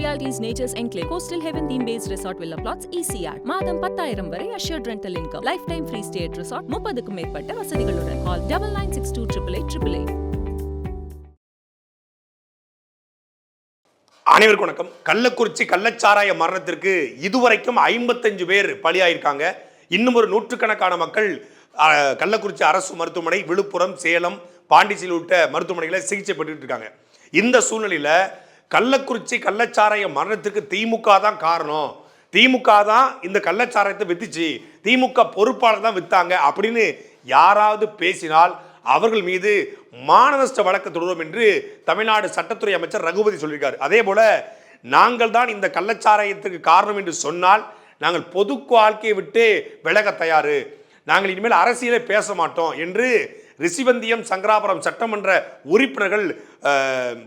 Realities natures enclave coastal heaven theme base resort villa flats ECR மாதம் பத்தாயிரம் வரை assured rental income life time free at resort முப்பதுக்கும் மேற்பட்ட வசதிகளுடன். Call double nine six two triple eight triple eight அனைவருக்கும் வணக்கம். கள்ளக்குறிச்சி கள்ளச்சாராய மரணத்திற்கு இதுவரைக்கும் ஐம்பத்தஞ்சு பேர் பலியாயிருக்காங்க. இன்னும் ஒரு நூற்றுக்கணக்கான மக்கள் கள்ளக்குறிச்சி அரசு மருத்துவமனை விழுப்புரம் சேலம் பாண்டிச்சேரி உள்ளிட்ட மருத்துவமனைகளை சிகிச்சை பெற்றுட்டு இருக்காங்க. இந்த சூழ்நிலையில கள்ளக்குறிச்சி கள்ளச்சாராய மரணத்துக்கு திமுக தான் காரணம். திமுக தான் இந்த கள்ளச்சாராயத்தை வித்துச்சு. திமுக பொறுப்பாளர் தான் வித்தாங்க அப்படின்னு யாராவது பேசினால் அவர்கள் மீது மானநஷ்ட வழக்கு தொடரும் என்று தமிழ்நாடு சட்டத்துறை அமைச்சர் ரகுபதி சொல்லியிருக்காரு. அதே போல நாங்கள் தான் இந்த கள்ளச்சாராயத்துக்கு காரணம் என்று சொன்னால் நாங்கள் பொது வாழ்க்கையை விட்டு விலக தயாரு. நாங்கள் இனிமேல் அரசியலே பேச மாட்டோம் என்று ரிஷிவந்தியம் சங்கராபுரம் சட்டமன்ற உறுப்பினர்கள்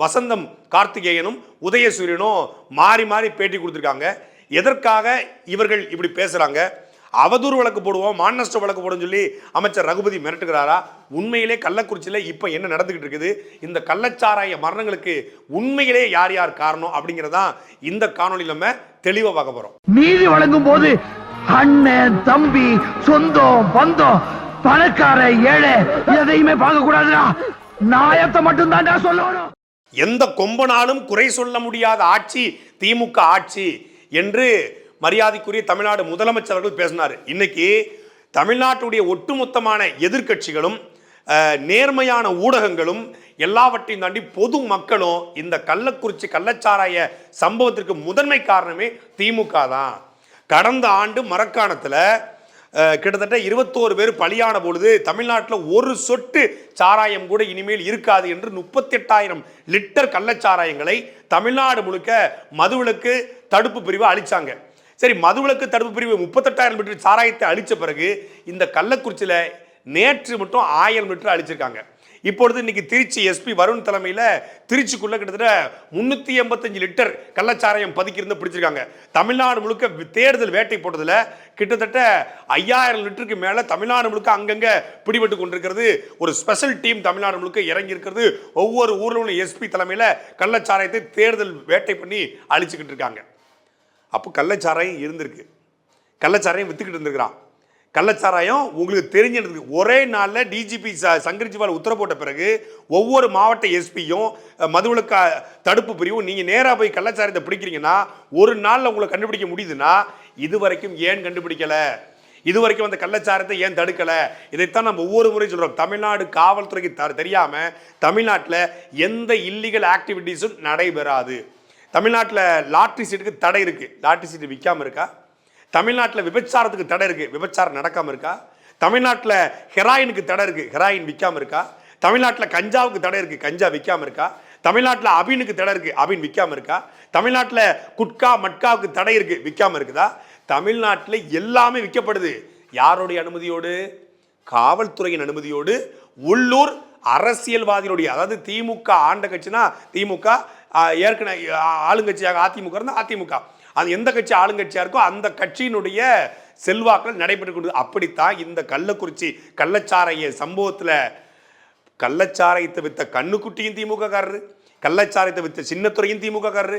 வசந்தம் கார்த்திகேயனும் உதயசூரியனும் மாறி மாறி பேட்டி கொடுத்துருக்காங்க. எதற்காக இவர்கள் இப்படி பேசுறாங்க? அவதூறு வழக்கு போடுவோம் மாநஷ்ட வழக்கு போடுன்னு சொல்லி அமைச்சர் ரகுபதி மிரட்டுகிறாரா? உண்மையிலே கள்ளக்குறிச்சியில் இப்போ என்ன நடந்துகிட்டு இருக்குது? இந்த கள்ளச்சாராய மரணங்களுக்கு உண்மையிலே யார் யார் காரணம் அப்படிங்கிறதான் இந்த காணொலி நம்ம தெளிவாக பார்க்க போகிறோம் நீதி வழங்கும் போது அண்ணன் தம்பி சொந்தம் பந்தம் பணக்கார ஏழை எதையுமே பார்க்க கூடாதுடா நாயத்தை மட்டும் தான்டா சொல்லணும். எந்த கொம்பனாலும் குறை சொல்ல முடியாத ஆட்சி திமுக ஆட்சி என்று மரியாதைக்குரிய தமிழ்நாடு முதலமைச்சர்கள் பேசினார். இன்னைக்கு தமிழ்நாட்டுடைய ஒட்டுமொத்தமான எதிர்க்கட்சிகளும் நேர்மையான ஊடகங்களும் எல்லாவற்றையும் தாண்டி பொது மக்களும் இந்த கள்ளக்குறிச்சி கள்ளச்சாராய சம்பவத்திற்கு முதன்மை காரணமே திமுக தான். கடந்த ஆண்டு மரக்காணத்தில் கிட்டத்தட்ட இருபத்தோரு பேர் பலியான பொழுது தமிழ்நாட்டில் ஒரு சொட்டு சாராயம் கூட இனிமேல் இருக்காது என்று முப்பத்தெட்டாயிரம் லிட்டர் கள்ளச்சாராயங்களை தமிழ்நாடு முழுக்க மதுவிலக்கு தடுப்பு பிரிவு அழிச்சாங்க சரி மதுவிலக்கு தடுப்பு பிரிவு முப்பத்தெட்டாயிரம் லிட்டர் சாராயத்தை அழித்த பிறகு இந்த கள்ளக்குறிச்சியில் நேற்று மட்டும் ஆயிரம் லிட்டர் அழிச்சிருக்காங்க இப்பொழுது இன்னைக்கு திருச்சி எஸ்பி வருண் தலைமையில் திருச்சிக்குள்ள கிட்டத்தட்ட முந்நூற்றி எண்பத்தஞ்சு லிட்டர் கள்ளச்சாராயம் பதுக்கியிருந்து பிடிச்சிருக்காங்க. தமிழ்நாடு முழுக்க வி- வேட்டை போட்டதில் கிட்டத்தட்ட ஐயாயிரம் லிட்டருக்கு மேலே தமிழ்நாடு முழுக்க அங்கங்கே பிடிபட்டு கொண்டிருக்கிறது. ஒரு ஸ்பெஷல் டீம் தமிழ்நாடு முழுக்க இறங்கி இருக்கிறது ஒவ்வொரு ஊரில் உள்ள எஸ்பி தலைமையில் கள்ளச்சாராயத்தை தேர்தல் வேட்டை பண்ணி அழிச்சுக்கிட்டு இருக்காங்க. அப்போ கள்ளச்சாராயம் இருந்திருக்கு. கள்ளச்சாராயம் வித்துக்கிட்டு இருந்திருக்கிறான். கள்ளச்சாராயம் உங்களுக்கு தெரிஞ்சிருக்கு ஒரே நாளில் டிஜிபி சங்கரிஜிவால் உத்தரவு போட்ட பிறகு ஒவ்வொரு மாவட்ட எஸ்பியும் மதுவிலக்க தடுப்பு பிரிவும் நீங்கள் நேராக போய் கள்ளச்சாராயத்தை பிடிக்கிறீங்கன்னா ஒரு நாளில் உங்களை கண்டுபிடிக்க முடியுதுன்னா இது வரைக்கும் ஏன் கண்டுபிடிக்கலை? இது வரைக்கும் அந்த கள்ளச்சாரத்தை ஏன் தடுக்கலை? இதைத்தான் நம்ம ஒவ்வொரு முறையும் சொல்கிறோம் தமிழ்நாடு காவல்துறைக்கு த- தெரியாமல் தமிழ்நாட்டில் எந்த இல்லீகல் ஆக்டிவிட்டீஸும் நடைபெறாது. தமிழ்நாட்டில் லாட்ரி சீட்டுக்கு தடை இருக்குது லாட்ரி சீட்டு விற்காம இருக்கா? தமிழ்நாட்டில் விபச்சாரத்துக்கு தடை இருக்குது விபச்சாரம் நடக்காமல் இருக்கா? தமிழ்நாட்டில் ஹெராயினுக்கு தடை இருக்கு. ஹெராயின் விற்காம இருக்கா? தமிழ்நாட்டில் கஞ்சாவுக்கு தடை இருக்குது கஞ்சா விற்காம இருக்கா? தமிழ்நாட்டில் அபினுக்கு தடை இருக்குது அபின் விற்காம இருக்கா? தமிழ்நாட்டில் குட்கா மட்காவுக்கு தடை இருக்குது விற்காமல் இருக்குதா? தமிழ்நாட்டில் எல்லாமே விற்கப்படுது யாருடைய அனுமதியோடு? காவல்துறையின் அனுமதியோடு உள்ளூர் அரசியல்வாதிகளுடைய அதாவது திமுக ஆண்ட கட்சினா திமுக ஏற்கனவே ஆளுங்கட்சியாக அதிமுக இருந்தால் அதிமுக. அது எந்த கட்சி ஆளுங்கட்சியாக இருக்கோ அந்த கட்சியினுடைய செல்வாக்கள் நடைபெற்று கொண்டு அப்படித்தான் இந்த கள்ளக்குறிச்சி கள்ளச்சாரைய சம்பவத்தில் கள்ளச்சாராயத்தை வித்த கண்ணுக்குட்டியும் திமுக காரரு கள்ளச்சாராயத்தை வித்த சின்னத்துறையும் திமுக காரரு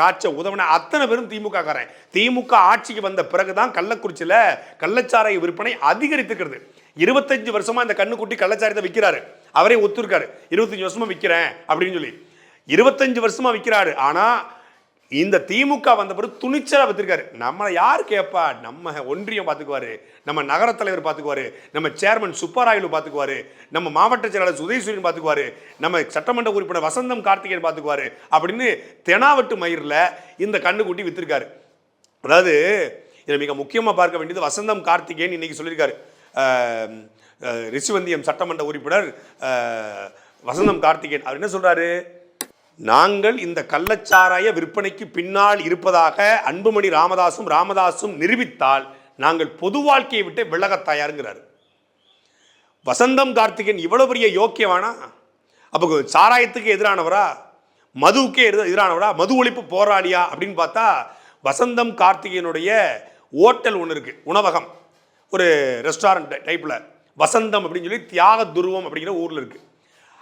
காய்ச்ச உதவின அத்தனை பேரும் திமுக காரன் திமுக ஆட்சிக்கு வந்த பிறகுதான் கள்ளக்குறிச்சியில் கள்ளச்சாராய விற்பனை அதிகரித்துக்கிறது. இருபத்தஞ்சு வருஷமா இந்த கண்ணுக்குட்டி கள்ளச்சாரத்தை விற்கிறாரு அவரே ஒத்துருக்காரு. இருபத்தஞ்சு வருஷமா விற்கிறேன் அப்படின்னு சொல்லி. இருபத்தஞ்சு வருஷமா விற்கிறாரு ஆனால் இந்த திமுக வந்த பிறகு துணிச்சலாக வச்சிருக்காரு நம்மளை யார் கேட்பா நம்ம ஒன்றியம் பார்த்துக்குவாரு நம்ம நகரத் தலைவர் பார்த்துக்குவாரு நம்ம சேர்மன் சுப்பராயலு பார்த்துக்குவாரு நம்ம மாவட்ட செயலாளர் உதயசூரியன் பார்த்துக்குவாரு நம்ம சட்டமன்ற உறுப்பினர் வசந்தம் கார்த்திகேயன் பார்த்துக்குவாரு அப்படின்னு தெனாவட்டு மயிரில் இந்த கண்ணுக்குட்டி வித்திருக்காரு. அதாவது இதில் மிக முக்கியமாக பார்க்க வேண்டியது வசந்தம் கார்த்திகேயன் இன்னைக்கு சொல்லியிருக்காரு. ரிஷிவந்தியம் சட்டமன்ற உறுப்பினர் வசந்தம் கார்த்திகேயன். அவர் என்ன சொல்கிறாரு நாங்கள் இந்த கள்ளச்சாராய விற்பனைக்கு பின்னால் இருப்பதாக அன்புமணி ராமதாசும் ராமதாசும் நிரூபித்தால் நாங்கள் பொது வாழ்க்கையை விட்டு விலகத் தயாருங்கிறார். வசந்தம் கார்த்திகன் இவ்வளவு பெரிய யோக்கியவானா? அப்போ சாராயத்துக்கு எதிரானவரா? மதுவுக்கே எதிரானவரா? மது ஒழிப்பு போராளியா? அப்படின்னு பார்த்தா வசந்தம் கார்த்திகேயனுடைய ஓட்டல் ஒன்று இருக்கு உணவகம். ஒரு ரெஸ்டாரண்ட் டைப்பில் வசந்தம் அப்படின்னு சொல்லி தியாக துருவம் அப்படிங்கிற ஊரில் இருக்கு.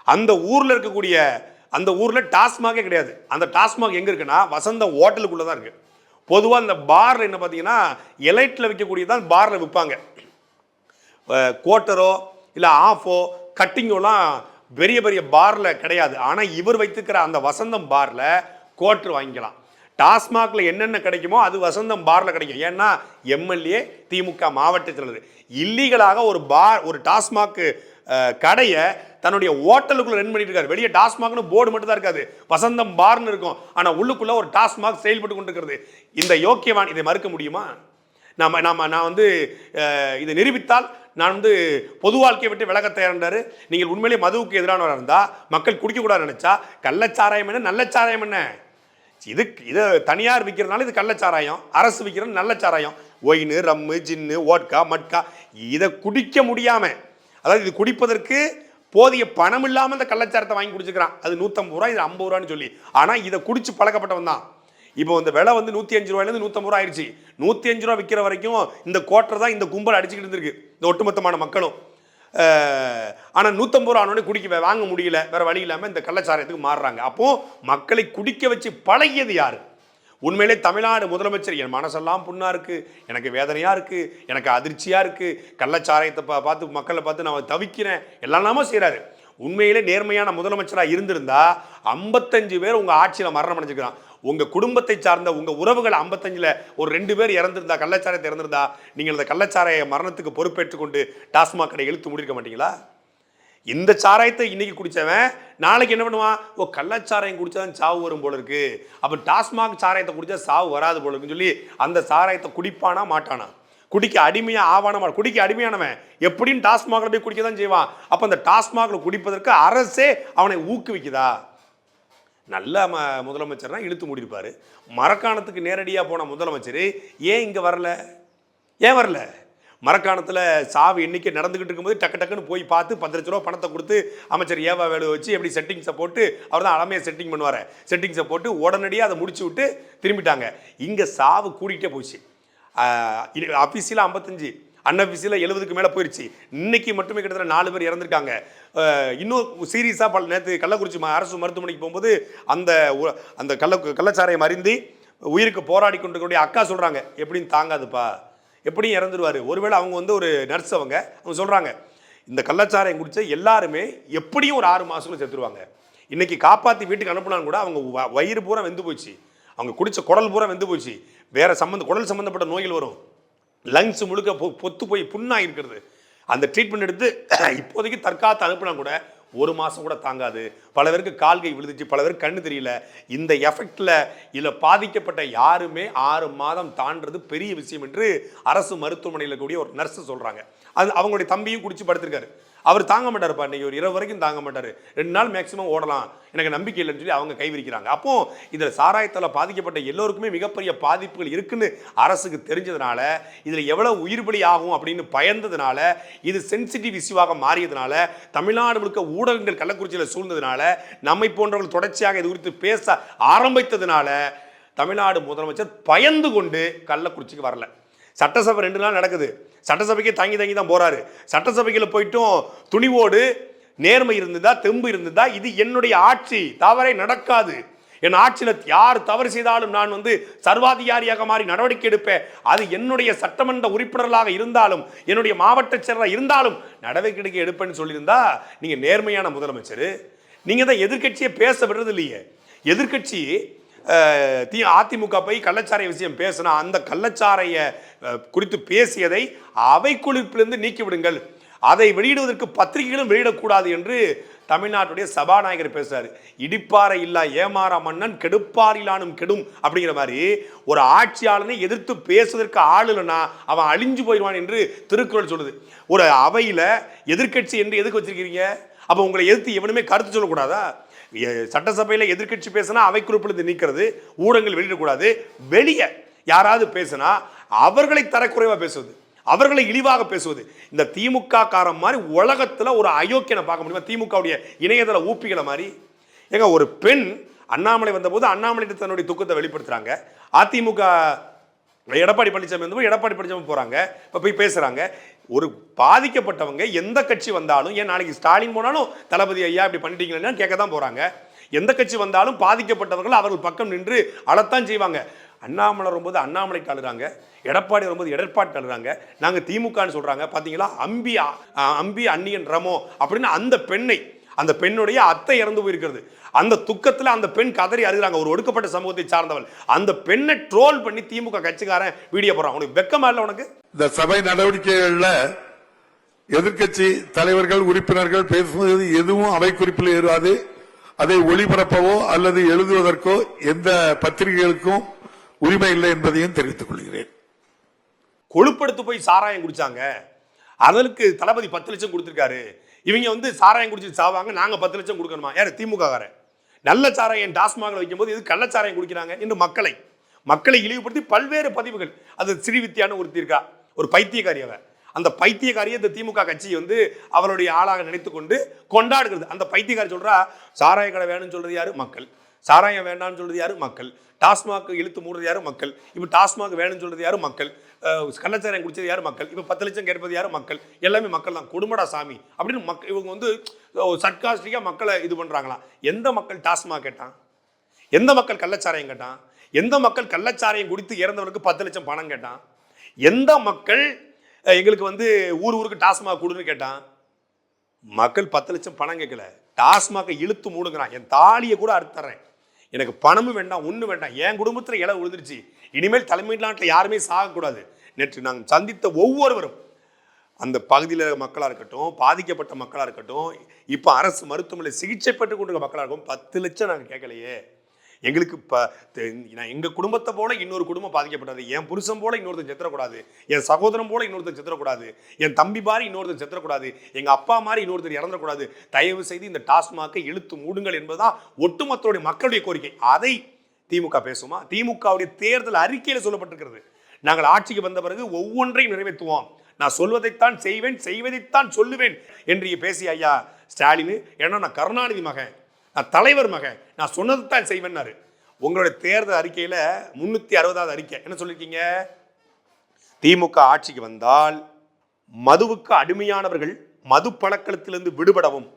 அந்த ஊரில் இருக்கக்கூடிய அந்த ஊரில் டாஸ்மாகே கிடையாது. அந்த டாஸ்மாக் எங்கே இருக்குன்னா வசந்தம் ஹோட்டலுக்குள்ளே தான் இருக்குது பொதுவாக அந்த பாரில் என்ன பார்த்தீங்கன்னா எலைட்டில் விற்கக்கூடியதான் பாரில் விற்பாங்க கோட்டரோ இல்லை ஆஃபோ கட்டிங்கோலாம் பெரிய பெரிய பாரில் கிடையாது. ஆனால் இவர் வைத்துக்கிற அந்த வசந்தம் பாரில் கோட்டர் வாங்கிக்கலாம். டாஸ்மாகில் என்னென்ன கிடைக்குமோ அது வசந்தம் பாரில் கிடைக்கும். ஏன்னா எம்எல்ஏ திமுக மாவட்டத்தில் இல்லீகலாக ஒரு பார் ஒரு டாஸ்மாக் கடையை தன்னுடைய ஹோட்டலுக்குள்ள ரன் பண்ணிட்டு இருக்காரு வெளியே டாஸ்மாக்னு போர்டு மட்டும் தான் இருக்காது. வசந்தம் பார்னு இருக்கும். ஆனால் உள்ளுக்குள்ள ஒரு டாஸ்மாக் செயல்பட்டு கொண்டிருக்கிறது. இந்த யோக்கியவான் இதை மறுக்க முடியுமா? நாம நாம நான் வந்து இதை நிரூபித்தால் நான் வந்து பொது வாழ்க்கையை விட்டு விலக தயார்ன்றாரு. நீங்கள் உண்மையிலேயே மதுவுக்கு எதிரானவராக இருந்தால் மக்கள் குடிக்கக்கூடாது நினைச்சா கள்ளச்சாராயம் என்ன நல்ல சாராயம் என்ன? இது இதை தனியார் விற்கிறதுனால இது கள்ளச்சாராயம் அரசு விற்கிறது நல்ல சாராயம் ஒயின் ரம்மு ஜின்னு ஓட்கா மட்கா இதை குடிக்க முடியாம அதாவது இது குடிப்பதற்கு போதிய பணம் இல்லாமல் இந்த கள்ளச்சாரத்தை வாங்கி குடிச்சுக்கிறான். அது நூற்றம்பது ரூபா இது ஐம்பது ரூபான்னு சொல்லி. ஆனால் இதை குடிச்சு பழக்கப்பட்டவன் தான். இப்போ இந்த விலை வந்து நூற்றி அஞ்சு ரூபாயிலேருந்து நூற்றம்பது ரூபா ஆயிடுச்சு நூற்றி அஞ்சு ரூபா விற்கிற வரைக்கும் இந்த கோட்டர் தான் இந்த கும்பல் அடிச்சுக்கிட்டு இருந்திருக்கு. இந்த ஒட்டுமொத்தமான மக்களும். ஆனால் நூற்றம்பது ரூபா ஆனோடனே குடிக்க வாங்க முடியல. வேறு வழி இல்லாமல் இந்த கள்ளச்சாரத்துக்கு மாறுறாங்க. அப்போது மக்களை குடிக்க வச்சு பழகியது யாரு? உண்மையிலே தமிழ்நாடு முதலமைச்சர் என் மனசெல்லாம் புண்ணாக இருக்குது எனக்கு வேதனையாக இருக்குது எனக்கு அதிர்ச்சியாக இருக்குது கள்ளச்சாராயத்தை பா பார்த்து மக்களை பார்த்து நான் தவிக்கிறேன் எல்லாமே செய்கிறாரு உண்மையிலே நேர்மையான முதலமைச்சராக இருந்திருந்தா ஐம்பத்தஞ்சு பேர் உங்கள் ஆட்சியில் மரணம் அடைஞ்சிக்கிறான். உங்கள் குடும்பத்தை சார்ந்த உங்கள் உறவுகள் ஐம்பத்தஞ்சில் ஒரு ரெண்டு பேர் இறந்துருந்தா கள்ளச்சாராயத்தை இறந்துருந்தா நீங்கள் அந்த கள்ளச்சாராய மரணத்துக்கு பொறுப்பேற்றுக்கொண்டு டாஸ்மாக் கடை இழுத்து முடிக்க மாட்டீங்களா? இந்த சாராயத்தை இன்னைக்கு குடித்தவன் நாளைக்கு என்ன பண்ணுவான்? ஓ கள்ளச்சாராயம் குடித்தாதான் சாவு வரும் போல இருக்கு. அப்போ டாஸ்மாக் சாராயத்தை குடித்தா சாவு வராது போல இருக்குன்னு சொல்லி அந்த சாராயத்தை குடிப்பானா மாட்டானா? குடிக்க அடிமையாக ஆவானமா குடிக்க அடிமையானவன். எப்படியும் டாஸ்மாகில் போய் குடிக்க தான் செய்வான். அப்போ அந்த டாஸ்மாகில் குடிப்பதற்கு அரசே அவனை ஊக்குவிக்குதா? நல்ல ம முதலமைச்சர்னா இழுத்து மூடியிருப்பாரு. மரக்காணத்துக்கு நேரடியாக போன முதலமைச்சர் ஏன் இங்கே வரல? ஏன் வரல? மரக்காணத்தில் சாவு எண்ணிக்கை நடந்துக்கிட்டு இருக்கும்போது டக்கு டக்குன்னு போய் பார்த்து பத்து லட்ச ரூபா பணத்தை கொடுத்து அமைச்சர் ஏவா வேலை வச்சு எப்படி செட்டிங்ஸை போட்டு அவர் தான் அலமையை செட்டிங் பண்ணுவார். செட்டிங்ஸை போட்டு உடனடியாக அதை முடிச்சு விட்டு திரும்பிட்டாங்க. இங்கே சாவு கூடிக்கிட்டே போச்சு. அஃபீஸில் ஐம்பத்தஞ்சு அன்அஃபீஸில் எழுபதுக்கு மேலே போயிடுச்சு இன்னைக்கு மட்டுமே கிட்டத்தட்ட நாலு பேர் இறந்துருக்காங்க. இன்னும் சீரியஸாக பல நேற்று கள்ளக்குறிச்சி அரசு மருத்துவமனைக்கு போகும்போது அந்த அந்த கள்ள கள்ளச்சாரையை மறிந்து உயிருக்கு போராடி கொண்டிருக்கக்கூடிய அக்கா சொல்கிறாங்க எப்படின்னு தாங்காதுப்பா. எப்படியும் இறந்துருவார். ஒருவேளை அவங்க வந்து ஒரு நர்ஸ் அவங்க அவங்க சொல்கிறாங்க இந்த கள்ளச்சாரையும் குடித்த எல்லாருமே எப்படியும் ஒரு ஆறு மாதத்துல செத்துருவாங்க. இன்னைக்கு காப்பாற்றி வீட்டுக்கு அனுப்புனாலும் கூட அவங்க வ- வயிறு பூரா வெந்து போச்சு. அவங்க குடித்த குடல் பூரா வெந்து போச்சு. வேறு சம்மந்த குடல் சம்மந்தப்பட்ட நோய்கள் வரும். லங்ஸ் முழுக்க பொ- பொத்து போய் புண்ணாக இருக்கிறது. அந்த ட்ரீட்மெண்ட் எடுத்து இப்போதைக்கு தற்காத்து அனுப்புனா கூட ஒரு மாதம் கூட தாங்காது. பல பேருக்கு கால்கை விழுந்துச்சு பல பேருக்கு கண்ணு தெரியல. இந்த எஃபெக்டில் இதில் பாதிக்கப்பட்ட யாருமே ஆறு மாதம் தாண்டது பெரிய விஷயம் என்று அரசு மருத்துவமனையில் கூடிய ஒரு நர்ஸு சொல்கிறாங்க அது அவங்களுடைய தம்பியும் குடிச்சு படுத்திருக்காரு. அவர் தாங்க மாட்டார்ப்பா இன்னைக்கு ஒரு இரவு வரைக்கும் தாங்க மாட்டார். ரெண்டு நாள் மேக்ஸிமம் ஓடலாம். எனக்கு நம்பிக்கை இல்லைன்னு சொல்லி அவங்க கைவிரிக்கிறாங்க. அப்போ இதில் சாராயத்தால் பாதிக்கப்பட்ட எல்லோருக்குமே மிகப்பெரிய பாதிப்புகள் இருக்குன்னு அரசுக்கு தெரிஞ்சதுனால இதில் எவ்வளோ உயிர் பலி ஆகும் அப்படின்னு பயந்ததுனால இது சென்சிட்டிவ் இஷ்யூவாக மாறியதுனால தமிழ்நாடு முழுக்க ஊடகங்கள் கள்ளக்குறிச்சியில் சூழ்ந்ததுனால நம்மை போன்றவர்கள் தொடர்ச்சியாக இது குறித்து பேச ஆரம்பித்ததுனால தமிழ்நாடு முதலமைச்சர் பயந்து கொண்டு கள்ளக்குறிச்சிக்கு வரல. சட்டசபை ரெண்டு நாள் நடக்குது. சட்டசபைக்கு தங்கி தாங்கி தான் போகிறாரு சட்டசபைக்குள்ள போயிட்டும் துணிவோடு நேர்மை இருந்ததா தெம்பு இருந்ததா இது என்னுடைய ஆட்சி. தவறே நடக்காது. என் ஆட்சியில் யார் தவறு செய்தாலும் நான் வந்து சர்வாதிகாரியாக மாறி நடவடிக்கை எடுப்பேன். அது என்னுடைய சட்டமன்ற உறுப்பினர்களாக இருந்தாலும் என்னுடைய மாவட்ட செயலராக இருந்தாலும் நடவடிக்கை எடுப்பேன்னு சொல்லியிருந்தா நீங்கள் நேர்மையான முதலமைச்சர். நீங்கள் தான் எதிர்க்கட்சியை பேச விடுறது இல்லையே. எதிர்க்கட்சி தி அதிமுக போய் கள்ளச்சாரை விஷயம் பேசினா அந்த கள்ளச்சாரைய குறித்து பேசியதை அவை நீக்கிவிடுங்கள். அதை வெளியிடுவதற்கு பத்திரிகைகளும் வெளியிடக்கூடாது என்று தமிழ்நாட்டுடைய சபாநாயகர் பேசுறாரு. இடிப்பாறை இல்லா ஏமாறா மன்னன் கெடுப்பாரிலானும் கெடும் அப்படிங்கிற மாதிரி ஒரு ஆட்சியாளனை எதிர்த்து பேசுவதற்கு ஆள் இல்லைன்னா அவன் அழிஞ்சு போயிடுவான் என்று திருக்குறள் சொல்லுது. ஒரு அவையில் எதிர்க்கட்சி என்று எதுக்கு வச்சிருக்கிறீங்க அப்போ உங்களை எதிர்த்து எவனுமே கருத்து சொல்லக்கூடாதா? சட்டசபையில் எதிர்க்கட்சி பேசினா அவை குறிப்பிலிருந்து நீக்கிறது ஊடகங்கள் வெளியிடக்கூடாது. வெளியே யாராவது பேசினா அவர்களை தரக்குறைவாக பேசுவது அவர்களை இழிவாக பேசுவது. இந்த திமுக காரம் மாதிரி உலகத்தில் ஒரு அயோக்கியனை பார்க்க முடியுமா? திமுகவுடைய இணையதள ஊப்பிகளை மாதிரி. ஏங்க ஒரு பெண் அண்ணாமலை வந்தபோது அண்ணாமலை தன்னுடைய துக்கத்தை வெளிப்படுத்துகிறாங்க அதிமுக எடப்பாடி பழனிசாமி வந்தபோது எடப்பாடி பழனிசாமி போகிறாங்க இப்போ போய் பேசுகிறாங்க ஒரு பாதிக்கப்பட்டவங்க எந்த கட்சி வந்தாலும் ஏன் நாளைக்கு ஸ்டாலின் போனாலும் தளபதி ஐயா இப்படி பண்ணிட்டீங்கன்னா கேட்க தான் போறாங்க. எந்த கட்சி வந்தாலும் பாதிக்கப்பட்டவர்கள் அவர்கள் பக்கம் நின்று அழத்தான் செய்வாங்க. அண்ணாமலை வரும்போது அண்ணாமலைக்கு அழுறாங்க எடப்பாடி வரும்போது எடப்பாடி அழுறாங்க நாங்கள் திமுகன்னு சொல்கிறாங்க பார்த்தீங்களா அம்பி அம்பி அன்னியன் ரமோ அப்படின்னு அந்த பெண்ணை அந்த பெண்ணுடைய அத்தை இறந்து போயிருக்கிறது. அந்த துக்கத்தில் அந்த பெண் கதறி அழுகிறாங்க. ஒரு ஒடுக்கப்பட்ட சமூகத்தை சார்ந்தவள் அந்த பெண்ணை ட்ரோல் பண்ணி திமுக கட்சிக்காரன் வீடியோ போடுறான். உனக்கு வெக்கமா இல்லை உனக்கு? இந்த சபை நடவடிக்கைகள்ல எதிர்க்கட்சி தலைவர்கள் உறுப்பினர்கள் பேசுவது எதுவும் அவை குறிப்பில் ஏறாது. அதை ஒளிபரப்பவோ அல்லது எழுதுவதற்கோ எந்த பத்திரிகைகளுக்கும் உரிமை இல்லை என்பதையும் தெரிவித்துக் கொள்கிறேன். கொழுப்படுத்து போய் சாராயம் குடிச்சாங்க. அதற்கு தளபதி பத்து லட்சம் கொடுத்துருக்காரு. இவங்க வந்து சாராயம் குடிச்சு சாவாங்க. நாங்க பத்து லட்சம் கொடுக்கணுமா? யாரு? திமுக காரன் நல்ல சாராயம் டாஸ்மாகில் வைக்கும்போது இது கள்ளச்சாராயம் குடிக்கிறாங்க என்று மக்களை மக்களை இழிவுபடுத்தி பல்வேறு பதிவுகள். அது ஸ்ரீவித்யான்னு ஒருத்தி இருக்கா ஒரு பைத்தியக்காரி அவ. அந்த பைத்தியக்காரியை இந்த திமுக கட்சி வந்து அவளுடைய ஆளாக நினைத்து கொண்டு கொண்டாடுகிறது. அந்த பைத்தியக்காரி சொல்றா சாராய கடை வேணும்னு சொல்றது யாரு? மக்கள். சாராயம் வேண்டாம்னு சொல்றது யாரு? மக்கள். டாஸ்மாக் இழுத்து மூடுறது யாரு? மக்கள். இப்போ டாஸ்மாக் வேணும்னு சொல்றது யாரு? மக்கள். கள்ளச்சாரம் கள்ளச்சாராயம் குடிச்சது யார் மக்கள்? இப்போ பத்து லட்சம் கேட்பது யார் மக்கள்? எல்லாமே மக்கள் தான். கொடுமடா சாமி. அப்படின்னு மக் இவங்க வந்து சர்க்காஸ்டிக்காக மக்களை இது பண்ணுறாங்களா எந்த மக்கள் டாஸ்மாக கேட்டான்? எந்த மக்கள் கள்ளச்சாராயம் கேட்டான்? எந்த மக்கள் கள்ளச்சாராயம் குடித்து இறந்தவனுக்கு பத்து லட்சம் பணம் கேட்டான்? எந்த மக்கள் எங்களுக்கு வந்து ஊர் ஊருக்கு டாஸ்மாக் கொடுன்னு கேட்டான்? மக்கள் பத்து லட்சம் பணம் கேட்கல. டாஸ்மாக இழுத்து மூடுங்கிறான். என் தாலியை கூட அறுத்தறேன். எனக்கு பணமும் வேண்டாம் ஒன்றும் வேண்டாம். என் குடும்பத்தில் இலை விழுந்துருச்சு இனிமேல் தலைமை நாட்டில் யாருமே சாகக்கூடாது. நேற்று நாங்கள் சந்தித்த ஒவ்வொருவரும் அந்த பகுதியில் மக்களாக இருக்கட்டும் பாதிக்கப்பட்ட மக்களாக இருக்கட்டும் இப்போ அரசு மருத்துவமனை சிகிச்சை பெற்றுக் கொண்டிருக்க மக்களாக இருக்கட்டும் பத்து லட்சம் நாங்கள் கேட்கலையே. எங்களுக்கு இப்போ நான் எங்கள் குடும்பத்தை போல இன்னொரு குடும்பம் பாதிக்கப்பட்டது. என் புருஷன் போல இன்னொருத்தன் செத்துறக்கூடாது. என் சகோதரன் போல இன்னொருத்தன் செத்துறக்கூடாது. என் தம்பி மாதிரி இன்னொருத்தன் செத்துறக்கூடாது. எங்கள் அப்பா மாதிரி இன்னொருத்தர் இறந்துடக்கூடாது தயவு செய்து இந்த டாஸ்மாகை இழுத்து மூடுங்கள் என்பதுதான் ஒட்டுமொத்தருடைய மக்களுடைய கோரிக்கை. அதை திமுக பேசுமா? திமுகவுடைய தேர்தல் அறிக்கையில் சொல்லப்பட்டிருக்கிறது. நாங்கள் ஆட்சிக்கு வந்த பிறகு ஒவ்வொன்றையும் நிறைவேற்றுவோம். நான் சொல்வதைத்தான் செய்வேன் செய்வதைத்தான் சொல்லுவேன் என்று பேசிய ஐயா ஸ்டாலின் ஏன்னா நான் கருணாநிதி மகன். நான் தலைவர் மகன். நான் சொன்னது தான் செய்வேன்னாரு. உங்களுடைய தேர்தல் அறிக்கையில் முன்னூற்றி அறுபதாவது அறிக்கை. என்ன சொல்லியிருக்கீங்க திமுக ஆட்சிக்கு வந்தால் மதுவுக்கு அடிமையானவர்கள் மது பழக்கத்திலிருந்து விடுபடவும்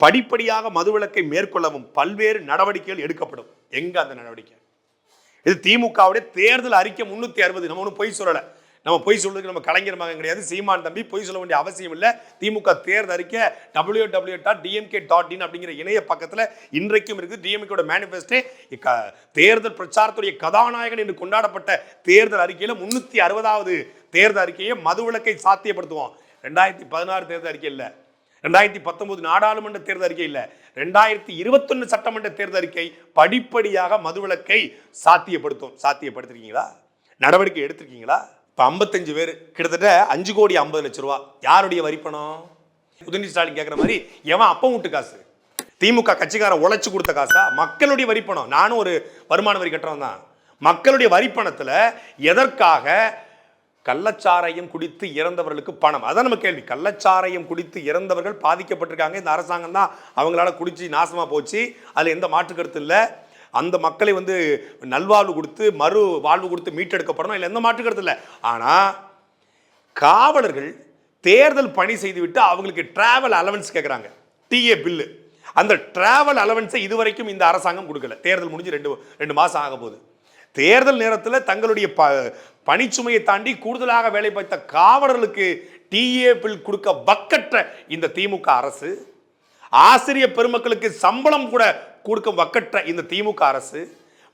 படிப்படியாக மதுவிலக்கை மேற்கொள்ளவும் பல்வேறு நடவடிக்கைகள் எடுக்கப்படும். எங்கே அந்த நடவடிக்கை? இது திமுகவுடைய தேர்தல் அறிக்கை முந்நூற்றி அறுபது. நம்ம ஒன்றும் பொய் சொல்லலை. நம்ம பொய் சொல்றதுக்கு நம்ம கலைஞர் மகன் கிடையாது. சீமான் தம்பி பொய் சொல்ல வேண்டிய அவசியம் இல்லை. திமுக தேர்தல் அறிக்கை W W dot DMK dot in அப்படிங்கிற இணைய பக்கத்தில் இன்றைக்கும் இருக்குது டிஎம்கேட மேனிஃபெஸ்டே தேர்தல் பிரச்சாரத்துடைய கதாநாயகன் என்று கொண்டாடப்பட்ட தேர்தல் அறிக்கையில் முன்னூற்றி அறுபதாவது தேர்தல் அறிக்கையை மதுவிலக்கை சாத்தியப்படுத்துவோம். ரெண்டாயிரத்தி பதினாறு தேர்தல் அறிக்கை இல்லை. ரெண்டாயிரத்தி பத்தொன்பது நாடாளுமன்ற தேர்தல் அறிக்கை இல்லை. ரெண்டாயிரத்தி இருபத்தொன்னு சட்டமன்ற தேர்தல் அறிக்கை படிப்படியாக மதுவிலக்கை சாத்தியப்படுத்தும். சாத்தியப்படுத்திருக்கீங்களா? நடவடிக்கை எடுத்திருக்கீங்களா? இப்போ ஐம்பத்தஞ்சு பேர் கிட்டத்தட்ட அஞ்சு கோடி ஐம்பது லட்ச ரூபா. யாருடைய வரிப்பணம் உதயநிதி ஸ்டாலின் கேட்குற மாதிரி எவன் அப்பம் வீட்டு காசு? திமுக கட்சிக்காரன் உழைச்சி கொடுத்த காசா? மக்களுடைய வரிப்பணம் நானும் ஒரு வருமான வரி கட்டுறவன் தான். மக்களுடைய வரிப்பணத்தில் எதற்காக கள்ளச்சாராயம் குடித்து இறந்தவர்களுக்கு பணம்? அதான் நம்ம கேள்வி. கள்ளச்சாராயம் குடித்து இறந்தவர்கள் பாதிக்கப்பட்டிருக்காங்க. இந்த அரசாங்கம் தான் அவங்களால குடிச்சு நாசமாக போச்சு. அதில் எந்த மாற்று கருத்து இல்லை. அந்த மக்களை வந்து நல்வாழ்வு கொடுத்து மறு வாழ்வு கொடுத்து மீட்டெடுக்கப்படணும். இல்லை எந்த மாற்றுக்கிறது இல்லை. ஆனால் காவலர்கள் தேர்தல் பணி செய்துவிட்டு அவங்களுக்கு டிராவல் அலவன்ஸ் கேட்குறாங்க டிஏ பில்லு அந்த டிராவல் அலவன்ஸை இதுவரைக்கும் இந்த அரசாங்கம் கொடுக்கல. தேர்தல் முடிஞ்சு ரெண்டு ரெண்டு மாதம் ஆக போகுது. தேர்தல் நேரத்தில் தங்களுடைய ப பணிச்சுமையை தாண்டி கூடுதலாக வேலை பார்த்த காவலர்களுக்கு டிஏ பில் கொடுக்க வக்கற்ற இந்த திமுக அரசு ஆசிரியர் பெருமக்களுக்கு சம்பளம் கூட கொடுக்க வக்கற்ற இந்த திமுக அரசு.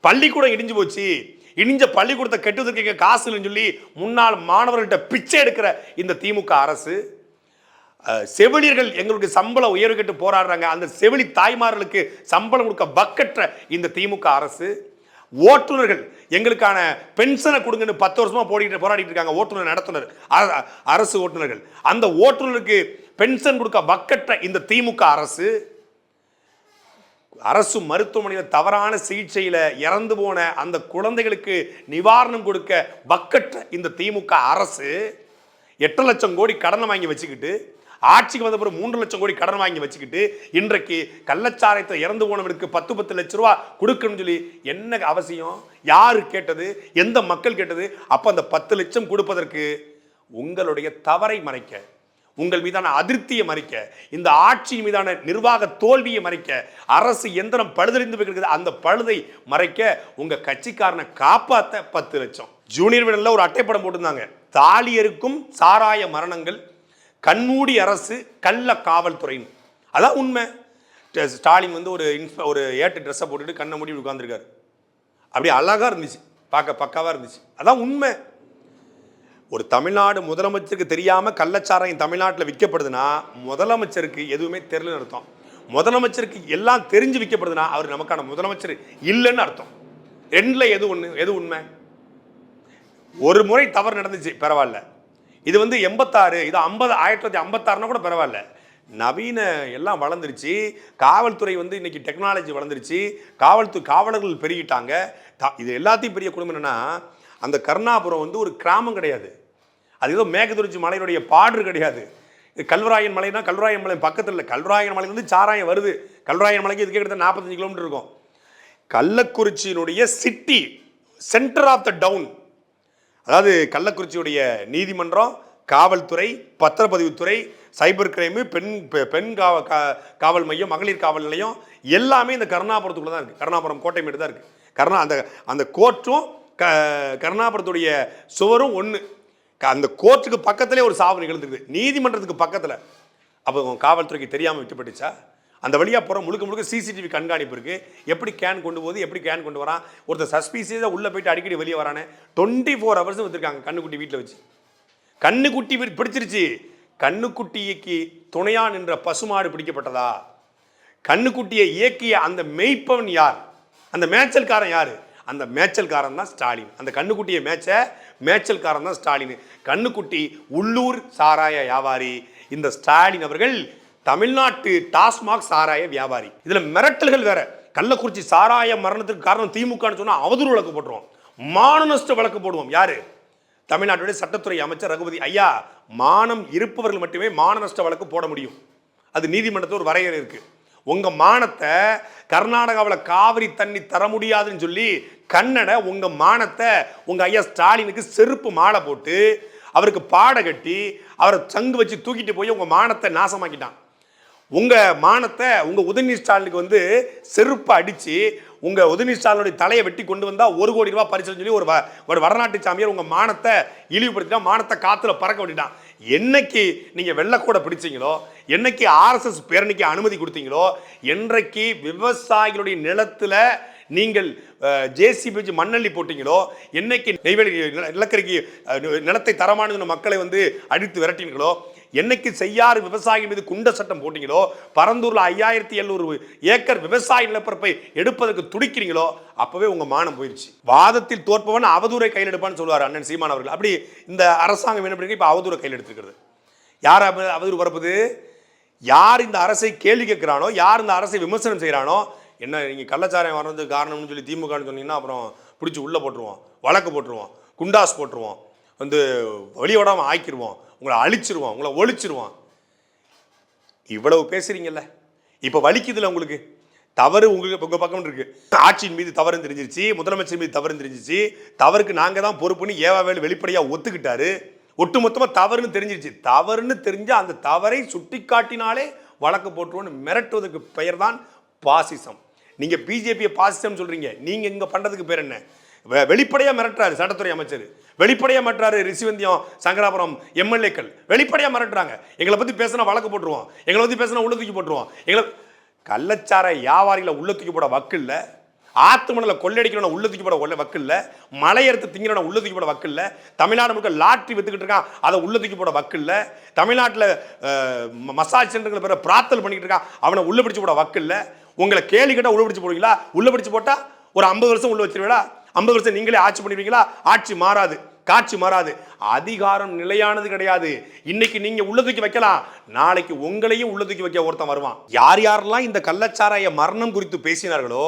பள்ளிக்கூடம் இடிஞ்சு போச்சு. இடிஞ்ச பள்ளிக்கூடத்தை கெட்டுவதற்கு காசு இல்லைன்னு சொல்லி முன்னாள் மாணவர்கள்ட்ட பிச்சை எடுக்கிற இந்த திமுக அரசு. செவிலியர்கள் எங்களுக்கு சம்பள உயர்வு கேட்டு போராடுறாங்க. அந்த செவிலி தாய்மார்களுக்கு சம்பளம் கொடுக்க வக்கற்ற இந்த திமுக அரசு. ஓட்டுநர்கள் எங்களுக்கான பென்ஷனை கொடுங்கன்னு பத்து வருஷமா போடிட்டு போராடிட்டு இருக்காங்க ஓட்டுநர் நடத்துனர். அரசு ஓட்டுநர்கள். அந்த ஓட்டுநருக்கு பென்ஷன் கொடுக்க வக்கற்ற இந்த திமுக அரசு. அரசு மருத்துவமனையில் தவறான சிகிச்சையில் இறந்து போன அந்த குழந்தைகளுக்கு நிவாரணம் கொடுக்க பக்கற்ற இந்த திமுக அரசு எட்டு லட்சம் கோடி கடனை வாங்கி வச்சுக்கிட்டு ஆட்சிக்கு வந்த பிறகு மூன்று லட்சம் கோடி கடன் வாங்கி வச்சுக்கிட்டு இன்றைக்கு கள்ளச்சாரத்தை இறந்து போனவனுக்கு பத்து பத்து லட்ச ரூபா கொடுக்கணும்னு சொல்லி என்ன அவசியம்? யாரு கேட்டது? எந்த மக்கள் கேட்டது? அப்போ அந்த பத்து லட்சம் கொடுப்பதற்கு உங்களுடைய தவறை மறைக்க உங்கள் மீதான அதிருப்தியை மறைக்க இந்த ஆட்சியின் மீதான நிர்வாக தோல்வியை மறைக்க அரசு எந்திரம் பழுதறிந்து வைக்கிறது அந்த பழுதை மறைக்க உங்க கட்சிக்காரனை காப்பாத்த பத்து லட்சம். ஜூனியர் விடல ஒரு அட்டைப்படம் போட்டிருந்தாங்க. தாலியருக்கும் சாராய மரணங்கள் கண்மூடி அரசு கள்ள காவல்துறைன்னு. அதான் உண்மை. ஸ்டாலின் வந்து ஒரு இன்ஸ்ப ஒரு ஏட்டு ட்ரெஸ்ஸை போட்டுட்டு கண்ணை மூடி உட்காந்துருக்காரு அப்படியே அழகா இருந்துச்சு. பார்க்க பக்காவாக இருந்துச்சு. அதான் உண்மை. ஒரு தமிழ்நாடு முதலமைச்சருக்கு தெரியாமல் கள்ளச்சாராயம் தமிழ்நாட்டில் விற்கப்படுதுன்னா முதலமைச்சருக்கு எதுவுமே தெரியலன்னு அர்த்தம். முதலமைச்சருக்கு எல்லாம் தெரிஞ்சு விற்கப்படுதுன்னா அவர் நமக்கான முதலமைச்சர் இல்லைன்னு அர்த்தம். ரெண்டில் எது ஒன்று எது உண்மை? ஒரு முறை தவறு நடந்துச்சு பரவாயில்ல. இது வந்து எண்பத்தாறு இது ஐம்பது ஆயிரத்தி தொள்ளாயிரத்தி ஐம்பத்தாறுனா கூட பரவாயில்ல. நவீன எல்லாம் வளர்ந்துருச்சு. காவல்துறை வந்து இன்னைக்கு டெக்னாலஜி வளர்ந்துருச்சு. காவல்துறை காவலர்கள் பெருகிட்டாங்க. தா- இது எல்லாத்தையும் பெரிய குடும்பம் என்னன்னா அந்த கருணாபுரம் வந்து ஒரு கிராமம் கிடையாது. அது ஏதோ மேகதுரிச்சி மலையினுடைய பாடு கிடையாது. இது கல்வராயன் மலைனா கல்வராயன் மலை பக்கத்தில் இல்லை. கல்வராயன் மலையிலேருந்து சாராயம் வருது. கல்வராயன் மலைக்கு இதுக்கு கிட்ட நாற்பத்தஞ்சு கிலோமீட்டர் இருக்கும். கள்ளக்குறிச்சியினுடைய city centre of the town அதாவது கள்ளக்குறிச்சியுடைய நீதிமன்றம் காவல்துறை பத்திரப்பதிவுத்துறை சைபர் கிரைமு பெண் பெ- பெண் காவ கா- காவல் மையம் மகளிர் காவல் நிலையம் எல்லாமே இந்த கருணாபுரத்துக்குள்ளே தான் இருக்குது கருணாபுரம் கோட்டை மேடு தான் இருக்குது கருணா அந்த அந்த கோர்ட்டும் க கருணாபுரத்துடைய சுவரும் ஒன்று அந்த கோர்ட்டுக்கு பக்கத்திலே ஒரு சாவு நிகழ்ந்துருக்குது நீதிமன்றத்துக்கு பக்கத்தில். அப்போ காவல்துறைக்கு தெரியாமல் விட்டுப்பட்டுச்சா? அந்த வழியாக போகிற முழுக்க முழுக்க சிசிடிவி கண்காணிப்பு இருக்குது எப்படி கேன் கொண்டு போகுது எப்படி கேன் கொண்டு வரான்? ஒருத்தர் சஸ்பீசியஸாக உள்ளே போயிட்டு அடிக்கடி வெளியே வரானே. டுவெண்ட்டி ஃபோர் ஹவர்ஸும் வச்சுருக்காங்க கண்ணுக்குட்டி வீட்டில் வச்சு. கண்ணுக்குட்டி பிடிச்சிருச்சு. கண்ணுக்குட்டிக்கு துணையா நின்ற பசுமாடு பிடிக்கப்பட்டதா? கண்ணுக்குட்டியை இயக்கிய அந்த மெய்ப்பவன் யார்? அந்த மேய்ச்சல்காரன் யார்? அந்த மேய்ச்சல்காரன் தான் ஸ்டாலின். அந்த கண்ணுக்குட்டியை மேய்ச்ச மேய்ச்சல்காரன் தான் ஸ்டாலின். கண்ணுக்குட்டி உள்ளூர் சாராய வியாபாரி. இந்த ஸ்டாலின் அவர்கள் தமிழ்நாட்டு டாஸ்மாக் சாராய வியாபாரி. இதில் மிரட்டல்கள் வேற. கள்ளக்குறிச்சி சாராய மரணத்துக்கு காரணம் திமுகன்னு சொன்னால் அவதூறு வழக்கு போட்டுருவோம். மானநஷ்ட வழக்கு போடுவோம். யாரு? தமிழ்நாட்டுடைய சட்டத்துறை அமைச்சர் ரகுபதி ஐயா. மானம் இருப்பவர்கள் மட்டுமே மான நஷ்ட வழக்கு போட முடியும். அது நீதிமன்றத்தில் ஒரு வரையறை இருக்குது உங்கள் மானத்தை கர்நாடகாவில் காவிரி தண்ணி தர முடியாதுன்னு சொல்லி கன்னட உங்கள் மானத்தை உங்கள் ஐயா ஸ்டாலினுக்கு செருப்பு மாலை போட்டு அவருக்கு பாட கட்டி அவரை சங்கு வச்சு தூக்கிட்டு போய் உங்கள் மானத்தை நாசமாக்கிட்டான். உங்கள் மானத்தை உங்கள் உதயநிதி ஸ்டாலினுக்கு வந்து செருப்பை அடித்து உங்கள் உதயநிதி ஸ்டாலினுடைய தலையை வெட்டி கொண்டு வந்தால் ஒரு கோடி ரூபா பரிசுன்னு சொல்லி ஒரு வ- ஒரு வடநாட்டு சாமியார் உங்கள் மானத்தை இழிவுபடுத்திட்டான் மானத்தை காற்றுல பறக்க விட்டுட்டான். என்னைக்கு நீங்கள் வெள்ளக்கூட பிடிச்சீங்களோ என்னைக்கு ஆர்எஸ்எஸ் பேரணிக்கு அனுமதி கொடுத்தீங்களோ என்றைக்கு விவசாயிகளுடைய நிலத்தில் நீங்கள் ஜேசிபி வச்சு மண்ணள்ளி போட்டீங்களோ என்னைக்கு நெய்வேலி நிலக்கரிக்கு நிலத்தை தரமானது மக்களை வந்து அடித்து விரட்டினீங்களோ என்னைக்கு செய்யாறு விவசாயிகள் மீது குண்ட சட்டம் போட்டீங்களோ பரந்தூரில் ஐயாயிரத்தி எழுநூறு ஏக்கர் விவசாய நிலப்பரப்பை எடுப்பதற்கு துடிக்கிறீங்களோ அப்பவே உங்க மானம் போயிடுச்சு வாதத்தில் தோற்பவன் அவதூரை கையில் எடுப்பான்னு சொல்லுவார் அண்ணன் சீமான் அவர்கள். அப்படி இந்த அரசாங்கம் என்ன பண்ணிருக்கு? இப்போ அவதூரை கையில் எடுத்துக்கிறது யார் அவதூறு பரப்புது? யார் இந்த அரசை கேள்வி கேட்கிறானோ யார் இந்த அரசை விமர்சனம் செய்கிறானோ என்ன நீங்கள் கள்ளச்சாரம் வர்றது காரணம்னு சொல்லி திமுகன்னு சொன்னீங்கன்னா அப்புறம் பிடிச்சி உள்ளே போட்டுருவோம் வழக்கு போட்டுருவோம் குண்டாஸ் போட்டுருவோம் வந்து வெளியோடாமல் ஆக்கிடுவோம் உங்களை அழிச்சிருவான் உங்களை ஒழிச்சிருவான். இவ்வளவு பேசுறீங்கல்ல? இப்போ வலிக்குதுல உங்களுக்கு? தவறு உங்களுக்கு உங்கள் பக்கம் இருக்கு. ஆட்சியின் மீது தவறு தெரிஞ்சிருச்சு முதலமைச்சர் மீது தவறு தெரிஞ்சிருச்சு. தவறுக்கு நாங்கள் தான் பொறுப்புன்னு ஏவாவேலு வெளிப்படையாக ஒத்துக்கிட்டாரு. ஒட்டுமொத்தமாக தவறுன்னு தெரிஞ்சிருச்சு. தவறுன்னு தெரிஞ்ச அந்த தவறை சுட்டிக்காட்டினாலே வழக்கு போட்டுருவோன்னு மிரட்டுவதற்கு பெயர் தான் பாசிசம். நீங்கள் பிஜேபியை பாசிசம் சொல்கிறீங்க நீங்கள் இங்கே பண்ணுறதுக்கு பேர் என்ன? வெ- மிரட்டுறாரு சட்டத்துறை அமைச்சர். வெளிப்படையாக மிரட்டுறாரு ரிசிவந்தியம் சங்கராபுரம் எம்எல்ஏக்கள். வெளிப்படையாக மிரட்டுறாங்க. எங்களை பற்றி பேசினா வழக்கு போட்டுருவோம். எங்களை பற்றி பேசினா உள்ள தூக்கி போட்டுருவோம். எங்களை கள்ளச்சார வியாபாரிகளை உள்ள தூக்கி போட வக்கில்ல. ஆத்து மணல கொள்ளடிக்கிறவன உள்ள தூக்கி போட வக்கு இல்லை மலை எடுத்து திங்கிறவன உள்ள தூக்கி போட வக்கில்ல. தமிழ்நாடு முழுக்க லாட்ரி வித்துக்கிட்டு இருக்கான் அதை உள்ள தூக்கி போட வக்கில்ல. தமிழ்நாட்டில் மசாஜ் சென்டர்கள் பேர பிரார்த்தல் பண்ணிக்கிட்டு இருக்கான் அவனை உள்ள பிடிச்சி போட வக்கில்ல. உங்களை கேள்வி கேட்டால் உள்ள பிடிச்சி போடுவீங்களா? உள்ள பிடிச்சி போட்டால் ஒரு ஐம்பது வருஷம் உள்ள வச்சிருவீங்களா? ஐம்பது வருஷம் நீங்களே ஆட்சி பண்ணிடுவீங்களா? ஆட்சி மாறாது காட்சி மாறாது. அதிகாரம் நிலையானது கிடையாது. இன்னைக்கு நீங்க உள்ள தூக்கி வைக்கலாம். நாளைக்கு உங்களையும் உள்ள தூக்கி வைக்க ஒருத்தன் வருவான். யார் யாரெல்லாம் இந்த கள்ளச்சாராய மரணம் குறித்து பேசினார்களோ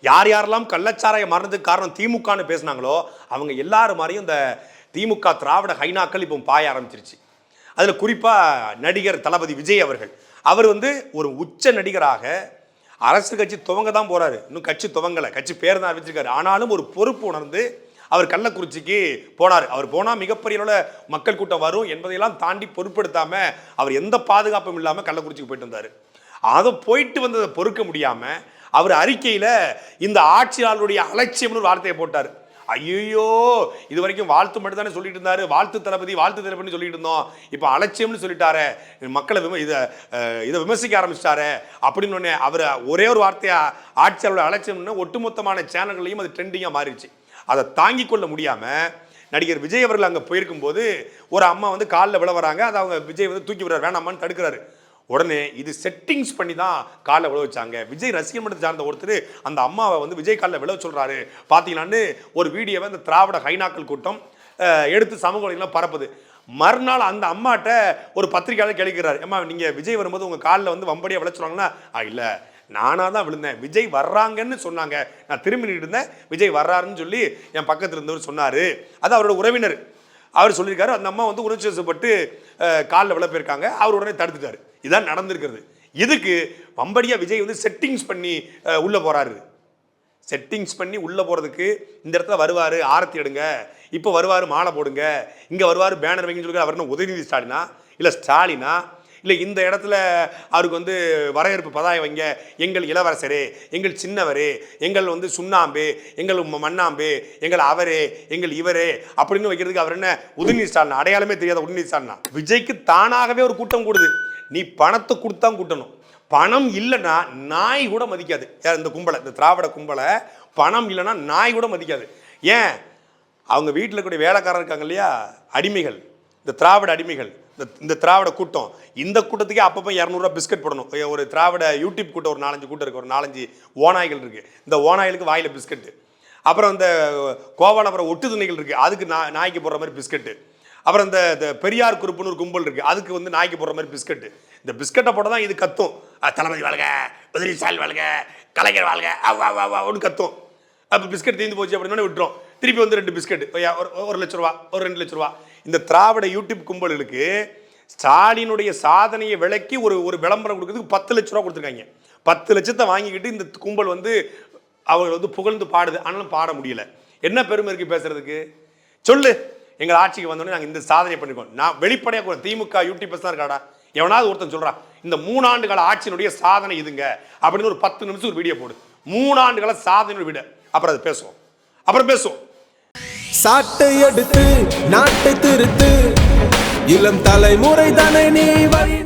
யார் யாரெல்லாம் கள்ளச்சாராய மரணத்துக்கு காரணம் திமுகன்னு பேசினாங்களோ அவங்க எல்லாரும் மாதிரியும் இந்த திமுக திராவிட ஹைனாக்கள் இப்போ பாய ஆரம்பிச்சிருச்சு. அதில் குறிப்பாக நடிகர் தளபதி விஜய் அவர்கள். அவர் வந்து ஒரு உச்ச நடிகராக அரசு கட்சி துவங்க தான் போகிறாரு இன்னும் கட்சி துவங்கலை. கட்சி பேர் தான் அறிவிச்சிருக்காரு. ஆனாலும் ஒரு பொறுப்பு உணர்ந்து அவர் கள்ளக்குறிச்சிக்கு போனார். அவர் போனால் மிகப்பெரிய அளவில் மக்கள் கூட்டம் வரும் என்பதையெல்லாம் தாண்டி பொருட்படுத்தாமல் அவர் எந்த பாதுகாப்பும் இல்லாமல் கள்ளக்குறிச்சிக்கு போயிட்டு வந்தார். அதை போயிட்டு வந்ததை பொறுக்க முடியாமல் அவர் அறிக்கையில் இந்த ஆட்சியாளருடைய அலட்சியம்னு ஒரு வார்த்தையை போட்டார். ஐயோ இது வரைக்கும் வாழ்த்து மட்டும் தானே சொல்லிட்டு இருந்தாரு. வாழ்த்து தளபதி வாழ்த்து தளபதி சொல்லிட்டு இருந்தோம். இப்போ அலட்சியம்னு சொல்லிட்டாரு. மக்களை விம இதை இதை விமர்சிக்க ஆரம்பிச்சிட்டாரு. அப்படின்னு உடனே அவர் ஒரே ஒரு வார்த்தையா ஆட்சியாளருடைய அலட்சியம்னு ஒட்டுமொத்தமான சேனல்களையும் அது ட்ரெண்டிங்காக மாறிடுச்சு. அதை தாங்கிக் கொள்ள முடியாமல் நடிகர் விஜய் அவர்கள் அங்கே போயிருக்கும்போது ஒரு அம்மா வந்து காலில் விழ வராங்க. அதை அவங்க விஜய் வந்து தூக்கி விடுறாரு. வேணாமான்னு தடுக்கிறாரு. உடனே இது செட்டிங்ஸ் பண்ணி தான் காலை விழ வச்சாங்க. விஜய் ரசிகர் மன்றத்தை சார்ந்த ஒருத்தர் அந்த அம்மாவை வந்து விஜய் காலில் விழ சொல்கிறாரு பார்த்தீங்களான்னு ஒரு வீடியோவை அந்த திராவிட ஹைனாக்கள் கூட்டம் எடுத்து சமூக வலைதளம் பரப்புது. மறுநாள் அந்த அம்மாட்ட ஒரு பத்திரிக்கையாளர் கேட்கிறார். அம்மா நீங்கள் விஜய் வரும்போது உங்கள் காலில் வந்து வம்படியாக விளைச்சுறாங்கன்னா இல்லை. நானாக தான் விழுந்தேன். விஜய் வர்றாங்கன்னு சொன்னாங்க. நான் திரும்பி இருந்தேன். விஜய் வர்றாருன்னு சொல்லி என் பக்கத்தில் இருந்தவர் சொன்னார். அது அவரோட உறவினர். அவர் சொல்லியிருக்காரு. அந்த அம்மா வந்து உணர்ச்சி வசப்பட்டு காலில் விழ போயிருக்காங்க. அவர் உடனே தடுத்துட்டார். இதான் நடந்திருக்கிறது. இதுக்கு வம்படியாக விஜய் வந்து செட்டிங்ஸ் பண்ணி உள்ளே போகிறாரு செட்டிங்ஸ் பண்ணி உள்ளே போகிறதுக்கு இந்த இடத்துல வருவார் ஆரத்தி எடுங்க. இப்போ வருவார் மாலை போடுங்க. இங்கே வருவார் பேனர் வைங்கன்னு சொல்லி அவர் என்ன உதயநிதி ஸ்டாலினா? இல்லை ஸ்டாலினா? இல்லை இந்த இடத்துல அவருக்கு வந்து வரவேற்பு பதாயம் வைங்க. எங்கள் இளவரசரே எங்கள் சின்னவரே எங்கள் வந்து சுண்ணாம்பு எங்கள் மண்ணாம்பு எங்கள் அவரே எங்கள் இவரே அப்படின்னு வைக்கிறதுக்கு அவர் என்ன உதயநிதி ஸ்டாலினா? அடையாளமே தெரியாத உதயநிதி ஸ்டாலினா. விஜய்க்கு தானாகவே ஒரு கூட்டம் கூடுது. நீ பணத்தை கொடுத்தா கூட்டணும். பணம் இல்லைன்னா நாய் கூட மதிக்காது. இந்த கும்பலை இந்த திராவிட கும்பலை பணம் இல்லைன்னா நாய் கூட மதிக்காது. ஏன்? அவங்க வீட்டில் இருக்கக்கூடிய வேலைக்காரர் இருக்காங்க இல்லையா? அடிமைகள். இந்த திராவிட அடிமைகள். இந்த இந்த திராவிட கூட்டம். இந்த கூட்டத்துக்கே அப்பப்போ இரநூறுவா பிஸ்கட் போடணும். ஒரு திராவிட யூடியூப் கூட்டம் ஒரு நாலஞ்சு கூட்டம் இருக்குது ஒரு நாலஞ்சு ஓநாய்கள் இருக்குது இந்த ஓநாய்களுக்கு வாயில் பிஸ்கட்டு. அப்புறம் இந்த கோவாலபுரம் ஒட்டு துணிகள் இருக்குது அதுக்கு நா நாய்க்கு போடுற மாதிரி பிஸ்கட்டு. அப்புறம் இந்த இந்த பெரியார் குரூப்னு ஒரு கும்பல் இருக்குது அதுக்கு வந்து நாய்க்கு போடுற மாதிரி பிஸ்கட்டு இந்த பிஸ்கட்டை போட தான் இது கத்தும். தளபதி வாழ்க உதவி சால் வாழ்க கலைஞர் வாழ்க அவ் அவ் அவ் கத்தும். அப்போ பிஸ்கட் தீர்ந்து போச்சு அப்படின்னு விட்டுரும். திருப்பி வந்து ரெண்டு பிஸ்கட். ஒரு ஒரு லட்ச ரூபா ஒரு ரெண்டு லட்ச ரூபா. இந்த திராவிட யூடியூப் கும்பல்களுக்கு ஸ்டாலினுடைய சாதனையை விளக்கி ஒரு ஒரு விளம்பரம் கொடுக்கறதுக்கு பத்து லட்ச ரூபா கொடுத்துருக்காங்க. பத்து லட்சத்தை வாங்கிக்கிட்டு இந்த கும்பல் வந்து அவங்க வந்து புகழ்ந்து பாடுது. ஆனாலும் பாட முடியல. என்ன பெருமை இருக்கு பேசுறதுக்கு? சொல்லு. எங்கள் ஆட்சிக்கு வந்தோடனே நாங்கள் இந்த சாதனை பண்ணிருக்கோம். நான் வெளிப்படையாக கூட திமுக யூடியூபர்ஸ் இருக்காடா? எவனாவது ஒருத்தன் சொல்றான் இந்த மூணாண்டு கால ஆட்சியினுடைய சாதனை இதுங்க அப்படின்னு ஒரு பத்து நிமிஷம் ஒரு வீடியோ போடு. மூணாண்டு கால சாதனை விட. அப்புறம் அது பேசுவோம். அப்புறம் பேசுவோம். சாட்டை எடுத்து நாட்டை திருத்து இளம் தலைமுறை தானே நீ வழி